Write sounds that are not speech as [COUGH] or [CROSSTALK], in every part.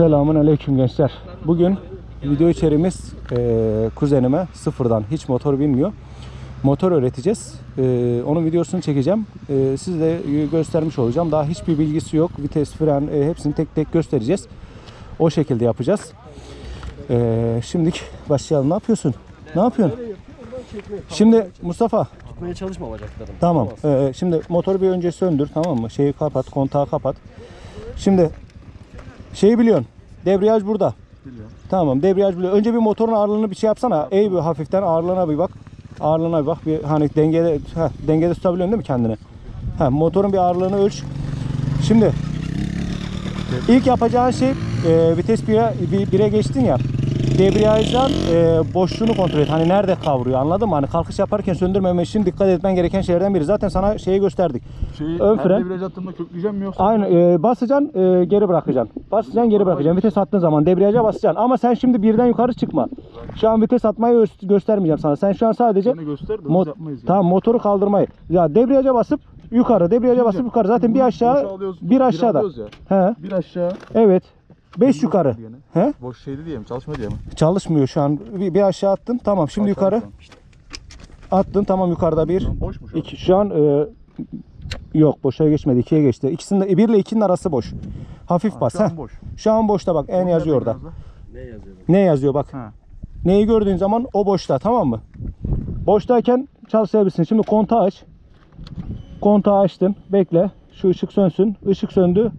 Selamun aleyküm gençler. Bugün video içerimiz eee, kuzenime sıfırdan hiç motor bilmiyor. Motor öğreteceğiz. Eee, onun videosunu çekeceğim. Eee size de göstermiş olacağım. Daha hiçbir bilgisi yok. Vites, fren eee, hepsini tek tek göstereceğiz. O şekilde yapacağız. Eee şimdilik başlayalım. Ne yapıyorsun? Ne yapıyorsun? Şimdi Mustafa Tutmaya çalışma bacaklarını. Tamam. Ee, şimdi motoru bir önce söndür tamam mı? Şeyi kapat, kontağı kapat. Şimdi şeyi biliyorsun. Debriyaj burada. Biliyorum. Tamam, debriyaj biliyor. Önce bir motorun ağırlığını bir şey yapsana. Eğ bir hafiften ağırlığına bir bak. Ağırlığına bir bak. Bir hani dengede heh, dengede tutabiliyorsun değil mi kendini? Ha, motorun bir ağırlığını ölç. Şimdi ilk yapacağın şey e, vites 1'e bir- bire geçtin ya. Debriyajdan e, boşluğunu kontrol et. Hani nerede kavruyor anladın mı? Hani kalkış yaparken söndürmemek için dikkat etmen gereken şeylerden biri. Zaten sana şeyi gösterdik. Şeyi Ön fren. debriyaj attığımda kökleyeceğim mi yoksa? Aynı e, basacaksın e, geri bırakacaksın. Basacaksın geri bırakacaksın. Vites attığın zaman debriyaja basacaksın. Ama sen şimdi birden yukarı çıkma. Şu an vites atmayı gö- göstermeyeceğim sana. Sen şu an sadece Beni göster de biz Mot- yapmayız. ya. tamam motoru kaldırmayı. Ya debriyaja basıp yukarı, debriyaja basıp yukarı. Zaten bir Boşa aşağı, alıyoruz, bir aşağıda. alıyoruz ya. He, Bir aşağı. evet. 5 Boş yukarı. He? Boş şeydi diye mi? Çalışma diye mi? Çalışmıyor şu an. Bir, bir aşağı attın. Tamam şimdi Aşağı yukarı. Attın tamam yukarıda bir. Şu an Boş mu şu an? İki, şu an e, yok boşa geçmedi. ikiye geçti. İkisinin de, bir ile ikinin arası boş. Hafif Ha, bas. Şu an boş. Şu an boşta bak en yazıyor orada. Ne yazıyor? Ne yazıyor bak. Ha. Neyi gördüğün zaman o boşta tamam mı? Boştayken çalıştırabilirsin. Şimdi kontağı aç. Kontağı açtın. Bekle. Şu ışık sönsün. Işık söndü.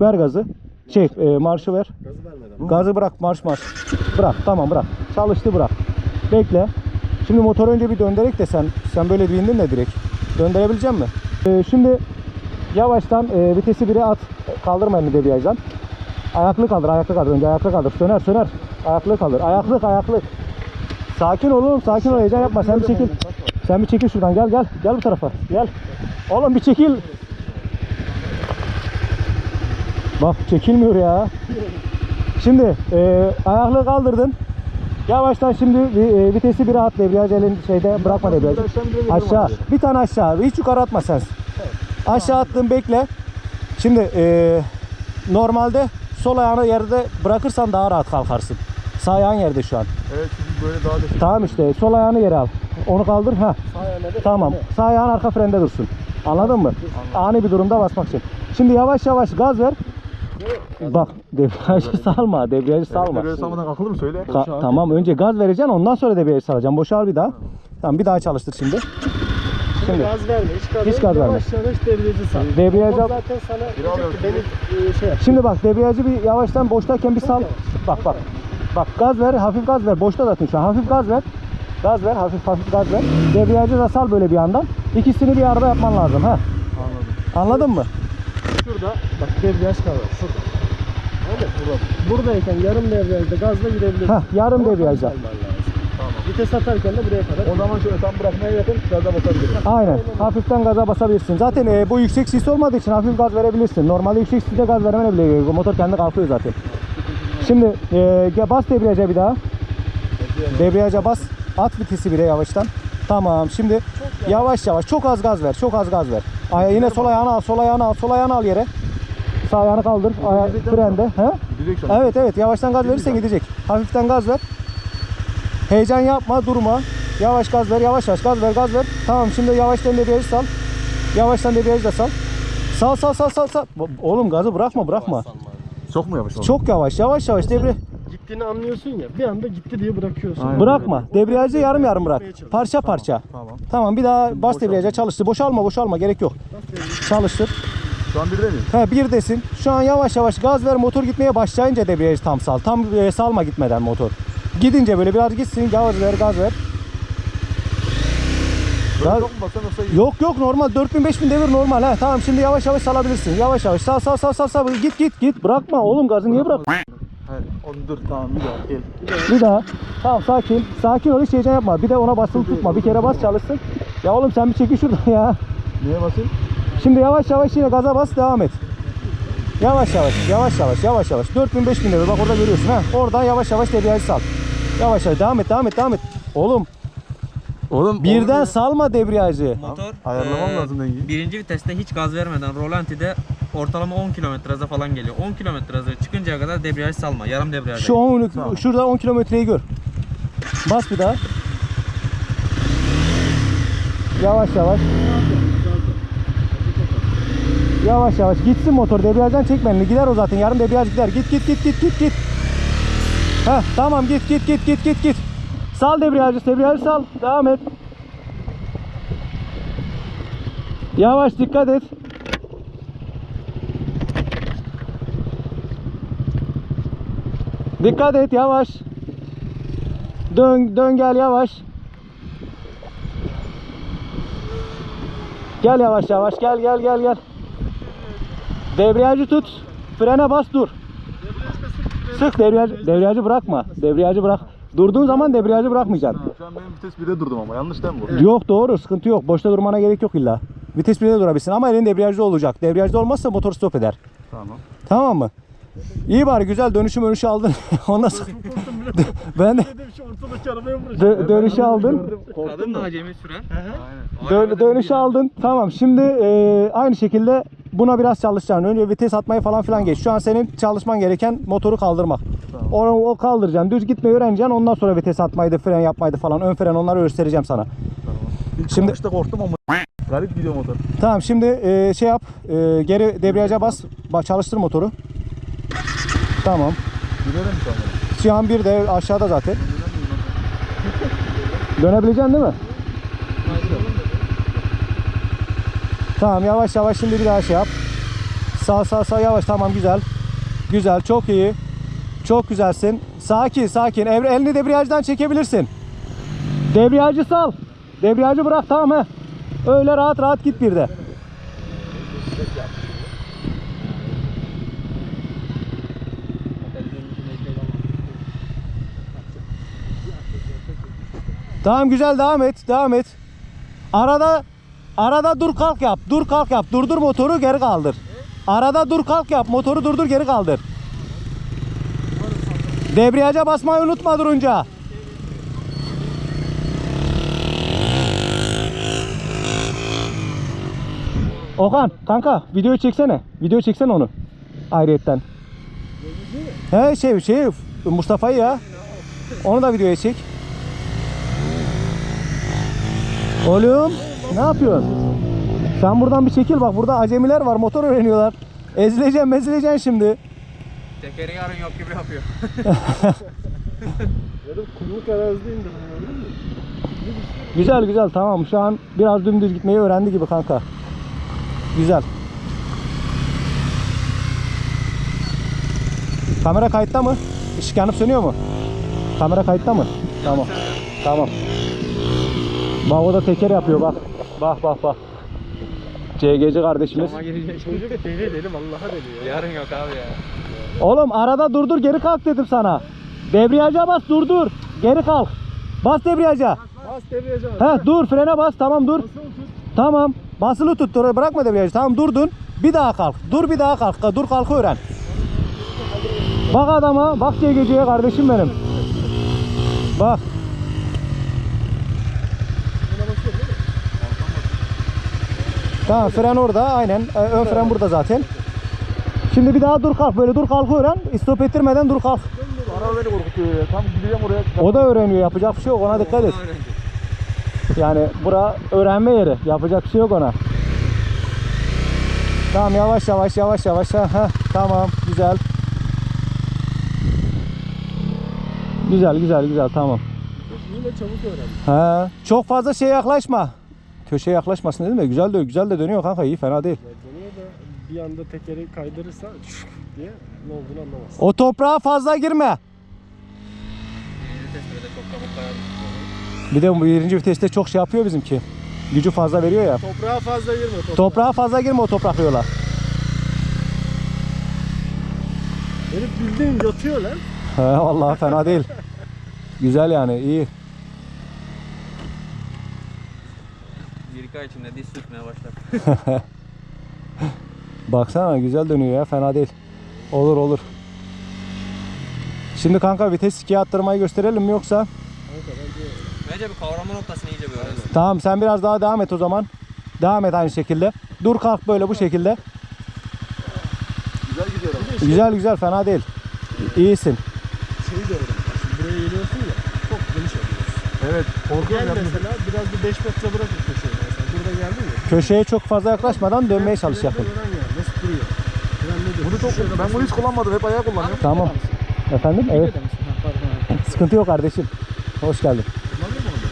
Ver gazı. Şey e, marşı ver. Gazı vermeden. Gazı bırak marş marş. Bırak tamam bırak. Çalıştı bırak. Bekle. Şimdi motoru önce bir döndürek de sen sen böyle bindin de direkt. Döndürebilecek misin? Ee, şimdi yavaştan e, vitesi 1'e at. Kaldırma elini debriyajdan. Ayaklı kaldır, ayaklı kaldır. Önce ayaklı kaldır. Söner, söner. Ayaklı kaldır. Ayaklık, ayaklık. Sakin ol oğlum, sakin ol. Heyecan yapma. Sen bir çekil. Sen bir çekil şuradan. Gel, gel. Gel bu tarafa. Gel. Oğlum bir çekil. Bak çekilmiyor ya. Şimdi e, ayaklığı kaldırdın. Yavaştan şimdi e, vitesi bir at debriyaj elin şeyde bırakma debriyajı. aşağı bir tane aşağı. Hiç yukarı atma sen. Aşağı attın bekle. Şimdi e, normalde sol ayağını yerde bırakırsan daha rahat kalkarsın. Sağ ayağın yerde şu an. Evet çünkü böyle daha da Tamam işte sol ayağını yere al. Onu kaldır. Ha. Tamam. Sağ ayağın arka frende dursun. Anladın mı? Ani bir durumda basmak için. Şimdi yavaş yavaş gaz ver. Bak debriyajı salma. Debriyajı salma. Debriyaj salmadan kalkılır mı söyle? Ka- tamam önce gaz vereceksin ondan sonra debriyajı salacaksın. Boşal bir daha. Tamam bir daha çalıştır şimdi. Şimdi Gaz verme, hiç gaz, Hiç gaz verme. Yavaş yavaş debriyajı sal. O zaten sana Bir alıyorum diyecek ki beni e, şey yap. Şimdi bak debriyajı bir yavaştan boştayken bir sal. Bak bak. Bak gaz ver, hafif gaz ver. Boşta zaten şu an. Hafif gaz ver. Gaz ver, hafif hafif gaz ver. Debriyajı da sal böyle bir yandan. İkisini bir arada yapman lazım ha. Anladım. Anladın mı? Şurada bak debriyaj kavra şurada. Anladın mı? Buradayken yarım debriyajda gazla gidebilirsin. Hah, yarım debriyajda. Tamam. Vites atarken de buraya kadar. O zaman şöyle tam bırakmaya yakın gaza basabilirim. Aynen. Hafiften gaza basabilirsin. Zaten e, bu yüksek sis olmadığı için hafif gaz verebilirsin. Normalde yüksek siste gaz vermene bile gerek yok. Motor kendi kalkıyor zaten. Şimdi e, bas debriyaja bir daha. Debriyaja bas. At vitesi bire yavaştan. Tamam. Şimdi yavaş yavaş çok az gaz ver. Çok az gaz ver. Ay, yine sol ayağını al, sol ayağını al, sol ayağını al yere. Sağ ayağını kaldır. Aya frende. An. Evet evet yavaştan gaz verirsen gidecek. Hafiften gaz ver. Heyecan yapma durma. Yavaş gaz ver yavaş yavaş gaz ver gaz ver. Tamam şimdi yavaştan debriyajı sal. Yavaştan debriyajı da sal. Sal sal sal sal sal. Oğlum gazı bırakma bırakma. Çok mu yavaş? Çok yavaş yavaş yavaş debriyaj. Gittiğini anlıyorsun ya bir anda gitti diye bırakıyorsun. Aynen. Bırakma. Debriyajı yarım yarım bırak. Parça parça. Tamam. Tamam bir daha bas debriyaja çalıştır. Boşalma boşalma gerek yok. Çalıştır. Şu an bir de miyim? He bir desin. Şu an yavaş yavaş gaz ver motor gitmeye başlayınca debriyajı tam sal. Tam e, salma gitmeden motor. Gidince böyle biraz gitsin gaz ver gaz ver. Yoksa iyi? Yok yok normal 4000 5000 devir normal ha. Tamam şimdi yavaş yavaş salabilirsin. Yavaş yavaş sal sal sal sal sal git git git bırakma oğlum gazı niye bırak? Hayır. Onu dur tamam bir daha gel. Bir daha. Tamam sakin. Sakin ol hiç heyecan yapma. Bir de ona basılı tutma. Bir kere bas çalışsın. Ya oğlum sen bir çekil şuradan ya. Neye basayım? Şimdi yavaş yavaş yine gaza bas devam et. Yavaş yavaş yavaş yavaş yavaş yavaş. 4000 5000 devir bak orada görüyorsun ha. Oradan yavaş yavaş debriyajı sal. Yavaş yavaş devam et devam et devam et. Oğlum Oğlum birden salma debriyajı. Motor Ayarlamam lazım dengeyi. Birinci viteste hiç gaz vermeden rolantide ortalama 10 kilometre hıza falan geliyor. 10 kilometre hıza çıkıncaya kadar debriyaj salma. Yarım debriyaj. Şu 10 şurada 10 kilometreyi gör. Bas bir daha. Yavaş yavaş. Yavaş yavaş gitsin motor debriyajdan çekme elini gider o zaten yarım debriyaj gider git git git git git git Heh tamam git git git git git git Sal debriyajı debriyajı sal devam et Yavaş dikkat et Dikkat et yavaş. Dön dön gel yavaş. Gel yavaş yavaş gel gel gel gel. Debriyajı tut. Frene bas dur. Sık debriyajı, debriyajı bırakma. Debriyajı bırak. Durduğun zaman debriyajı bırakmayacaksın. Şu an benim vites 1'de durdum ama yanlış değil mi bu? Yok doğru sıkıntı yok. Boşta durmana gerek yok illa. Vites 1'de durabilsin ama elin debriyajda olacak. Debriyajda olmazsa motor stop eder. Tamam. Tamam mı? İyi bari güzel dönüşüm önüşü aldın. [LAUGHS] Ondan sonra [LAUGHS] ben de ortadaki arabaya dö- dönüşü aldın. Kadın da acemi sürer. Aynen. Dön- dönüşü aldın. Tamam. Şimdi e, aynı şekilde buna biraz çalışacaksın. Önce vites atmayı falan filan geç. Şu an senin çalışman gereken motoru kaldırmak. Tamam. Onu o kaldıracaksın. Düz gitmeyi öğreneceksin. Ondan sonra vites atmaydı, fren yapmaydı falan. Ön fren onları göstereceğim sana. Şimdi- Şimdi... korktum ama garip gidiyor motor. Tamam şimdi e, şey yap. e, geri debriyaja bas. Bak çalıştır motoru. Tamam. Gidelim şu an. Şu an bir de aşağıda zaten. Dönebileceksin değil mi? Tamam yavaş yavaş şimdi bir daha şey yap. Sağ sağ sağ yavaş tamam güzel. Güzel çok iyi. Çok güzelsin. Sakin sakin. Evre, elini debriyajdan çekebilirsin. Debriyajı sal. Debriyajı bırak tamam he. Öyle rahat rahat git bir de. Tamam güzel devam et. Devam et. Arada arada dur kalk yap. Dur kalk yap. Durdur motoru geri kaldır. Arada dur kalk yap. Motoru durdur geri kaldır. Debriyaja basmayı unutma durunca. Okan kanka videoyu çeksene. Video çeksene onu. Ayrıyetten. He şey şey Mustafa'yı ya. Onu da videoya çek. Oğlum ne yapıyorsun? Sen buradan bir çekil bak burada acemiler var motor öğreniyorlar. Ezileceksin mezileceksin şimdi. Tekeri yarın yok gibi yapıyor. [LAUGHS] Yarın kumluk arazide mü? Güzel güzel tamam şu an biraz dümdüz gitmeyi öğrendi gibi kanka. Güzel. Kamera kayıtta mı? Işık yanıp sönüyor mu? Kamera kayıtta mı? Tamam. Tamam. Bak o da teker yapıyor bak. Bak bak bak. CGC kardeşimiz. Çocuk deli deli vallahi deli ya. Yarın yok abi ya. Oğlum arada durdur geri kalk dedim sana. Debriyaja bas durdur. Geri kalk. Bas debriyaja. Bas debriyaja. He dur frene bas tamam dur. Tamam. Basılı tut. Dur, bırakma debriyajı. Tamam durdun. Bir daha kalk. Dur bir daha kalk. Dur kalkı öğren. Bak adama. Bak CGC'ye kardeşim benim. Bak. Buna basıyor değil mi? Tamam fren orada. Aynen. Ee, Ön fren burada zaten. Şimdi bir daha dur kalk. Böyle dur kalkı öğren. Stop ettirmeden dur kalk. Araba beni korkutuyor ya. Tam gideceğim oraya. O da öğreniyor. Yapacak bir şey yok. Ona dikkat et. Yani bura öğrenme yeri. Yapacak bir şey yok ona. Tamam yavaş yavaş yavaş yavaş. Ha, tamam güzel. Güzel güzel güzel tamam. Yine çabuk öğren. Ha, çok fazla şey yaklaşma. Köşeye yaklaşmasın dedim ya. Güzel de güzel de dönüyor kanka iyi fena değil. Ya dönüyor da bir anda tekeri kaydırırsa diye ne olduğunu anlamaz. O toprağa fazla girme. Bir de bu birinci viteste çok şey yapıyor bizimki. Gücü fazla veriyor ya. Toprağa fazla girme. Toprağa. Toprağa fazla girme o toprak yola. Herif bildiğin yatıyor lan. He vallahi fena değil. Güzel yani iyi. Ay içinde diz sürtmeye başlar. [LAUGHS] Baksana güzel dönüyor ya fena değil. Olur olur. Şimdi kanka vites ikiye attırmayı gösterelim mi yoksa? Kanka bence Bence bir kavrama noktasını iyice bir öğrensin. Tamam sen biraz daha devam et o zaman. Devam et aynı şekilde. Dur kalk böyle bu şekilde. Güzel güzel fena değil. İyisin. Şeyi de Şimdi buraya geliyorsun ya. Çok geniş alıyorsun. Evet. Gel Korkuyorum ya. mesela biraz bir 5 metre bırakın köşeye çok fazla yaklaşmadan dönmeye çalış yakın. Nasıl duruyor? Bunu çok, ben bunu hiç kullanmadım. Hep ayağı kullanıyorum. Tamam. Efendim? Evet. Videoda mısın? Ha, pardon. [LAUGHS] Sıkıntı yok kardeşim. Hoş geldin. Kullanıyor mu onu?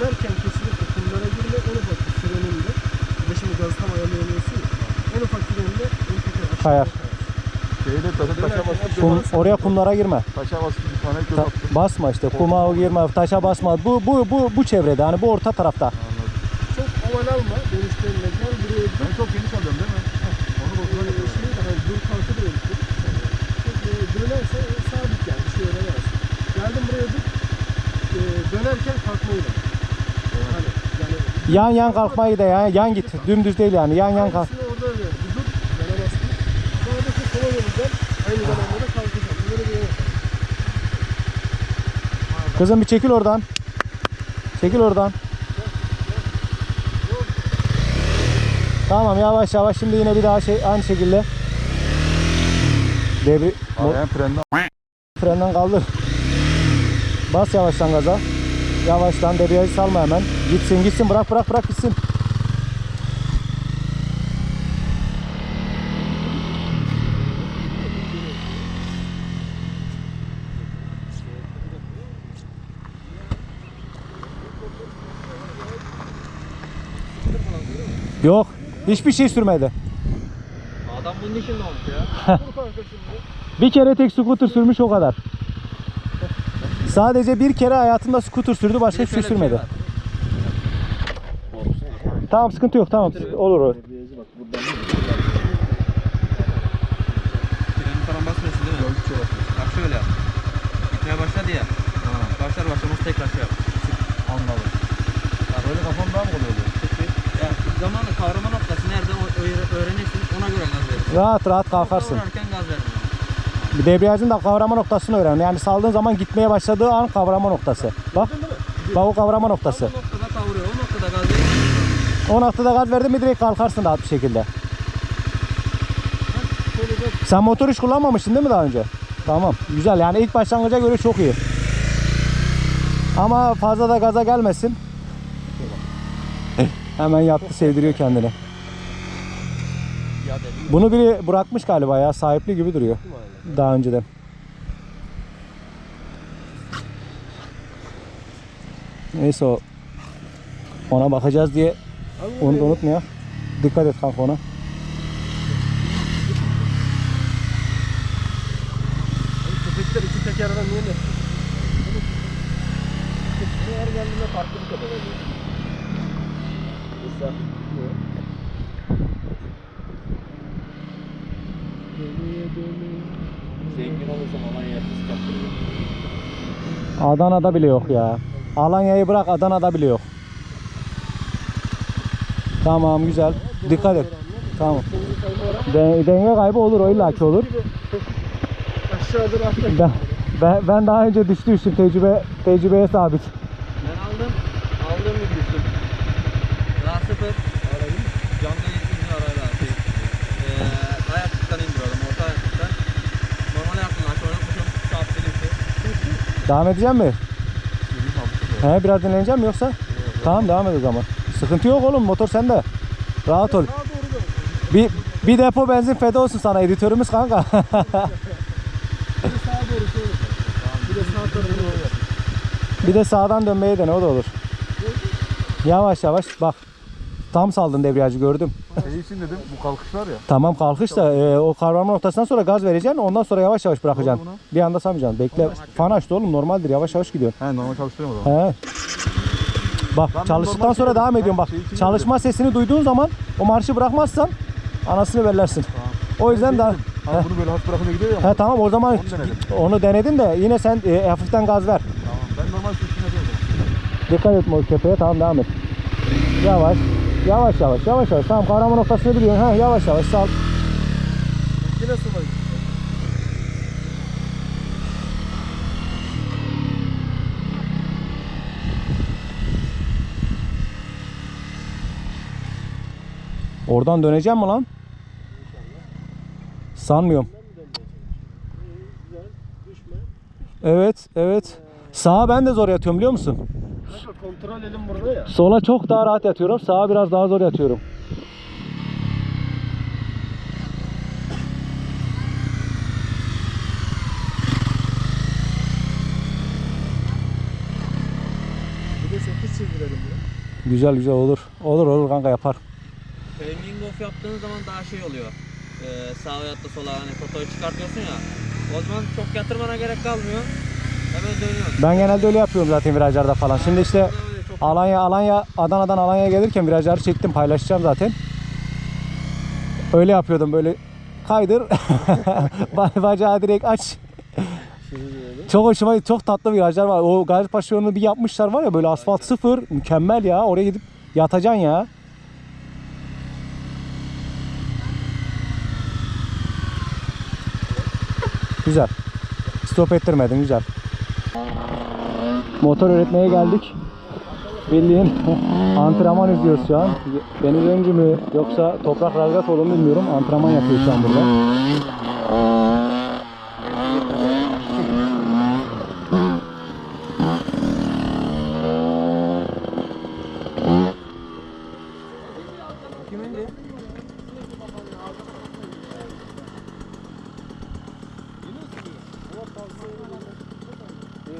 Dönerken kesinlikle kumlara girme. En ufak bir freninde. Bir de şimdi gaz tam ayarlayamıyorsun ya. En ufak freninde ön teker aşağıya Kayar. Şeyde taşı taşa bastım. Kum, oraya kumlara girme. Taşa. Bir tane göz Ta- basma işte. Kuma girme, taşa basma. Bu bu bu bu çevrede hani bu orta tarafta. Anladım. Çok oval alma. Dönüşlerine gel buraya dur. Ben çok geniş alıyorum değil mi? Onu boşuna Ee, yapıyorum. Şey de hani dur kalkı da. Çok e, dönerse sabit yani bir şey öğrenemez. Geldim buraya dur. E, dönerken kalkmayı da. Yan yan kalkmayı da ya. Yan git. Dümdüz değil yani. Yan yan kalk. Kızım bir çekil oradan. Çekil oradan. Tamam yavaş yavaş şimdi yine bir daha şey aynı şekilde. Devri Arayan frenden. frenden kaldır. Bas yavaştan gaza. Yavaştan debriyajı salma hemen. Gitsin gitsin bırak bırak bırak gitsin. Yok. Hiçbir şey sürmedi. Adam bunun için ne olmuş ya? [LAUGHS] Bir kere tek scooter sürmüş o kadar. Sadece bir kere hayatında scooter sürdü başka hiçbir şey şey sürmedi. var. Tamam sıkıntı yok tamam olur o. Freni falan basmıyorsun değil mi? Bak şöyle yap. Gitmeye başladı ya. Başlar başlamaz tekrar şey yap. Anladım. Böyle kafam daha mı kolay oluyor? Ya zamanı kavrama noktası nerede o öğre- öğrenirsin ona göre gaz verirsin. Rahat rahat kalkarsın. Kavrarken gaz verme. Debriyajın da kavrama noktasını öğren. Yani saldığın zaman gitmeye başladığı an kavrama noktası. Bak. Bak o kavrama noktası. O noktada kavuruyor. O noktada gaz verirsin. O noktada gaz verdin mi direkt kalkarsın rahat bir şekilde. Sen motor hiç kullanmamışsın değil mi daha önce? Tamam. Güzel yani ilk başlangıca göre çok iyi. Ama fazla da gaza gelmesin. Hemen yaptı sevdiriyor kendini. Bunu biri bırakmış galiba ya sahipli gibi duruyor. Daha önceden. Neyse o ona bakacağız diye onu da unutma ya. Dikkat et kanka ona. Köpekler iki tekerden niye ne? Her geldiğinde farklı bir kadar oluyor. Mesela. Zengin olursam Alanya'ya fıstık yaptırırım. Adana'da bile yok ya. Alanya'yı bırak Adana'da bile yok. Tamam güzel. Dikkat et. Tamam. De- denge kaybı olur o illaki olur. Ben, ben, ben daha önce düştüysem tecrübe tecrübeye sabit. Ben aldım. Gibi düştüm. Daha sıfır. Canlı eğitimli arayla şey. Eee ayaklıktan indiriyorum. Orta ayaklıktan. Normal ayaklıktan aşağı oynatmışım. Çat dedim ki. Devam edeceğim mi? He biraz dinleneceğim mi yoksa? Tamam devam et o zaman. Sıkıntı yok oğlum motor sende. Rahat ol. Bir, bir depo benzin feda olsun sana editörümüz kanka. [LAUGHS] Bir de sağdan dönmeyi dene o da olur. Yavaş yavaş bak. Tam saldın debriyajı gördüm. Şey için dedim bu kalkışlar ya. Tamam kalkış da e, o kavrama noktasından sonra gaz vereceksin. Ondan sonra yavaş yavaş bırakacaksın. Bir anda samayacaksın. Bekle. Fan açtı oğlum normaldir. Yavaş yavaş gidiyorsun. He normal çalıştırıyorum o zaman. He. Bak Ben çalıştıktan sonra şey devam yapıyorum. ediyorum bak. Şey Çalışma sesini duyduğun zaman o marşı bırakmazsan anasını verirsin. O yüzden daha Ama bunu böyle hafif bırakınca gidiyor ya. He tamam o zaman Onu denedim. onu denedin de yine sen e, hafiften gaz ver. Tamam. Ben normal Dikkat et o köpeğe tamam devam et. Yavaş. Yavaş yavaş yavaş yavaş. Tamam kavrama noktasını biliyorsun. Ha, yavaş yavaş sal. Sola gitti. Oradan döneceğim mi lan? Sanmıyorum. Evet, evet. Sağa ben de zor yatıyorum biliyor musun? Kanka kontrol elim burada ya. Sola çok daha rahat yatıyorum. Sağa biraz daha zor yatıyorum. Bir de 8 çizdirelim bunu. Güzel güzel olur. Olur olur kanka yapar. Hanging off yaptığın zaman daha şey oluyor. Ee, sağa ya da sola hani fotoğrafı çıkartıyorsun ya. O zaman çok yatırmana gerek kalmıyor. Ben genelde öyle yapıyorum zaten virajlarda falan. Şimdi işte Alanya Alanya Adana'dan Alanya'ya gelirken virajları çektim paylaşacağım zaten. Öyle yapıyordum böyle kaydır [LAUGHS] ba- bacağı direkt aç. Çok hoşuma çok tatlı virajlar var. O Gazipaşa yolunu bir yapmışlar var ya böyle asfalt sıfır mükemmel ya. Oraya gidip yatacaksın ya. Güzel. Stop ettirmedin güzel. Motor öğretmeye geldik. Bildiğin [LAUGHS] antrenman izliyoruz şu an. Deniz öncü mü yoksa toprak Razgatoğlu mu bilmiyorum. Antrenman yapıyor şu an burada.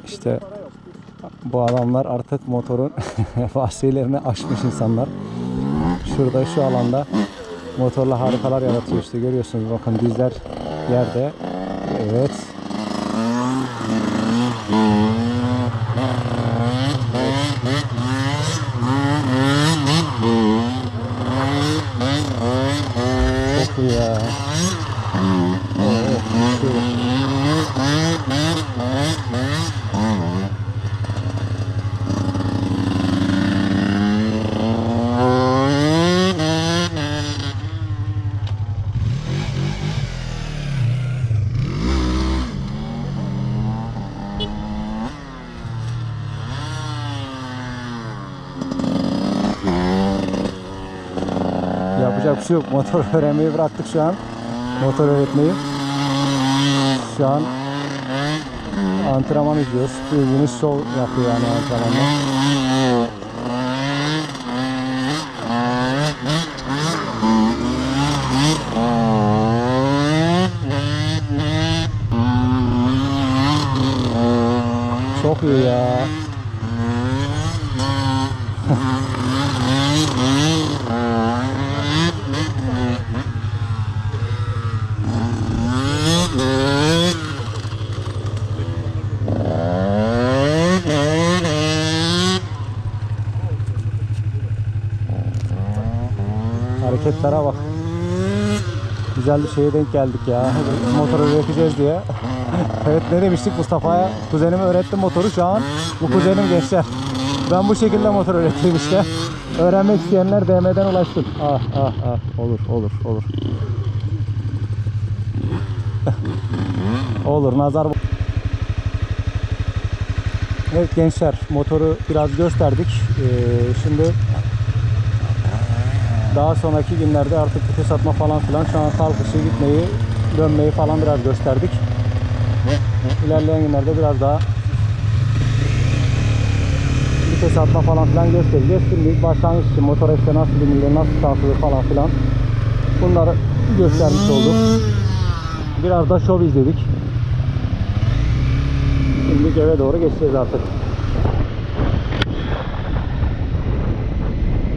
İşte adamlar artık motorun [LAUGHS] vasilerini aşmış insanlar. Şurada şu alanda motorla harikalar yaratıyor işte görüyorsunuz bakın dizler yerde. Evet. Çok iyi ya. Evet, şöyle. Yapacak bir şey yok. Motor [LAUGHS] öğrenmeyi bıraktık şu an. Motor öğretmeyi. Şu an antrenman izliyoruz. Bildiğiniz şov yapıyor yani antrenmanda. Çok iyi ya. Hareketlere bak. Güzel bir şeye denk geldik ya. Motor öğreteceğiz diye. [LAUGHS] evet ne demiştik Mustafa'ya? Kuzenime öğrettim motoru şu an. Bu kuzenim gençler. Ben bu şekilde motor öğreteyim işte. Öğrenmek isteyenler DM'den ulaşsın. Ah ah ah. Olur olur olur. [LAUGHS] olur nazar Evet gençler motoru biraz gösterdik. Ee, şimdi daha sonraki günlerde artık vites atma falan filan şu an kalkışı gitmeyi dönmeyi falan biraz gösterdik. İlerleyen günlerde biraz daha vites atma falan filan göstereceğiz. Şimdi başlangıç için motor işte nasıl binilir, nasıl kalkılır falan filan bunları göstermiş olduk. Biraz da şov izledik. Şimdi eve doğru geçeceğiz artık.